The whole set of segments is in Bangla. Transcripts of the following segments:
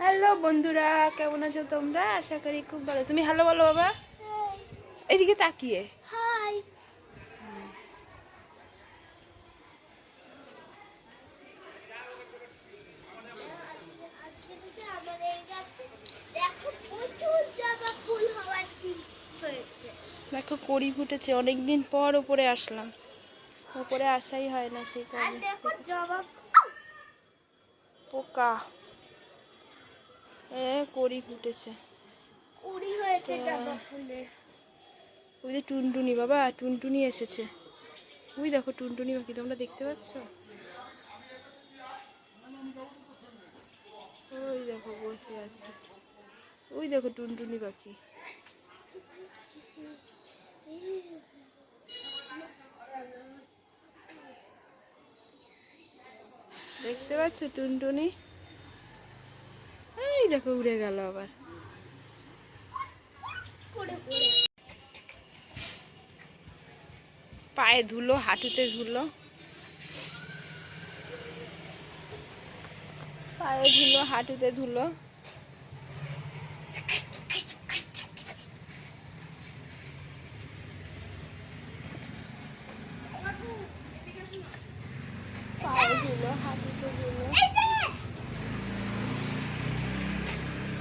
হ্যালো বন্ধুরা কেমন আছো তোমরা? আশা করি খুব ভালো। তুমি হ্যালো বলো বাবা। এদিকে তাকিয়ে। হাই। দেখো কড়ি ফুটেছে। অনেকদিন পর ওপরে আসলাম। ওপরে আসাই হয় না সেই কারণে পোকা। কড়ি ফুটেছে। কুড়ি হয়েছে হ্যাঁ। জবা ফুলের ওই যে টুনটুনি বাবা টুনটুনি এসেছে। ওই দেখো টুনটুনি পাখি তোমরা দেখতে পাচ্ছ? ওই দেখো বসে আছে। ওই দেখো টুনটুনি পাখি দেখতে পাচ্ছ টুনটুনি? দেখো উড়ে গেল আবার। পায়ে ধুলো হাঁটুতে ধুলো। পায়ে ধুলো হাঁটুতে ধুলো পায়ে ধুলো হাঁটুতে ধুলো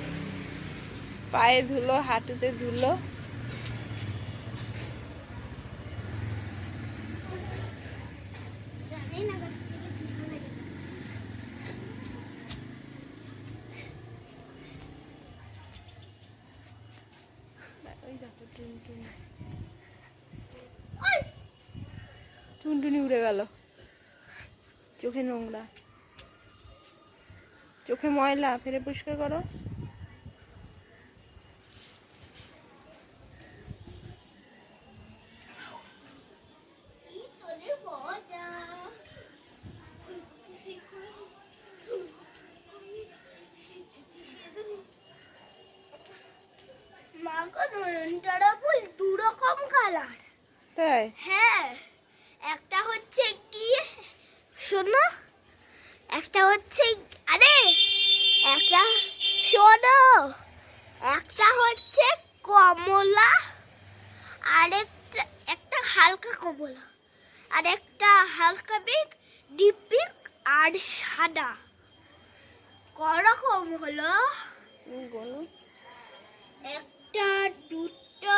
এই যে পায়ে ধুলো হাঁটুতে ধুলো। টুনটুনি উড়ে গেল। চোখে নোংরা। চোখে ময়লা ফেরে পরিষ্কার করো। গো, নয়নতারা ফুল দু রকম কালার তাই? হ্যাঁ একটা হচ্ছে কি শোনো একটা হচ্ছে আরে একটা শোনো একটা হচ্ছে কমলা আরেকটা একটা হালকা কমলা আর একটা হালকা পিঙ্ক ডিপ পিঙ্ক আর সাদা। করকম হলো? বলো। একটা, দুটো,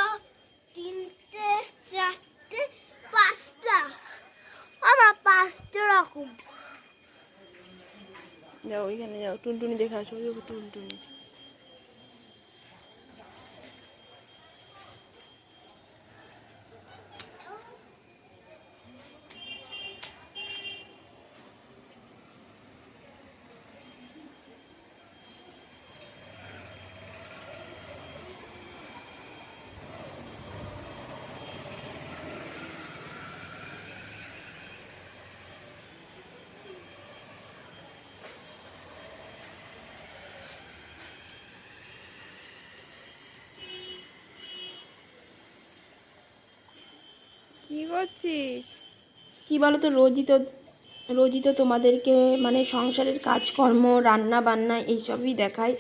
তিনটে, চারটে, পাঁচটা। আমার পাঁচটা রকম। যাও, ওইখানে যাও। টুনটুনি দেখে আসো। টুনটুনি। কি করছিস? কি বলো তো রোজই তো রোজই তো তোমাদেরকে মানে সংসারের কাজকর্ম, রান্না বান্না এইসবই দেখাই।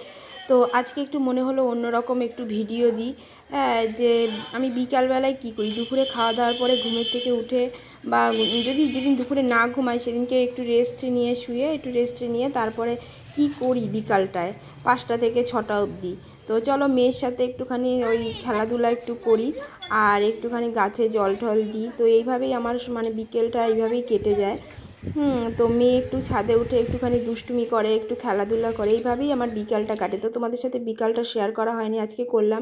তো আজকে একটু মনে হলো অন্যরকম একটু ভিডিও দিই। হ্যাঁ যে আমি বিকালবেলায় কি করি? দুপুরে খাওয়া দাওয়ার পরে ঘুমের থেকে উঠে বা যদি যেদিন দুপুরে না ঘুমাই, সেদিনকে একটু রেস্ট নিয়ে শুয়ে, একটু রেস্ট নিয়ে তারপরে কি করি বিকালটায়? পাঁচটা থেকে ছটা অবধি। তো চলো মেয়ের সাথে একটুখানি ওই খেলাধুলা একটু করি আর একটুখানি গাছে জল টল দিই। তো এইভাবেই আমার মানে বিকেলটা এইভাবেই কেটে যায়। হুম, তো মেয়ে একটু ছাদে উঠে একটুখানি দুষ্টুমি করে, একটু খেলাধুলা করে। এইভাবেই আমার বিকালটা কাটে। তো তোমাদের সাথে বিকালটা শেয়ার করা হয়নি, আজকে করলাম।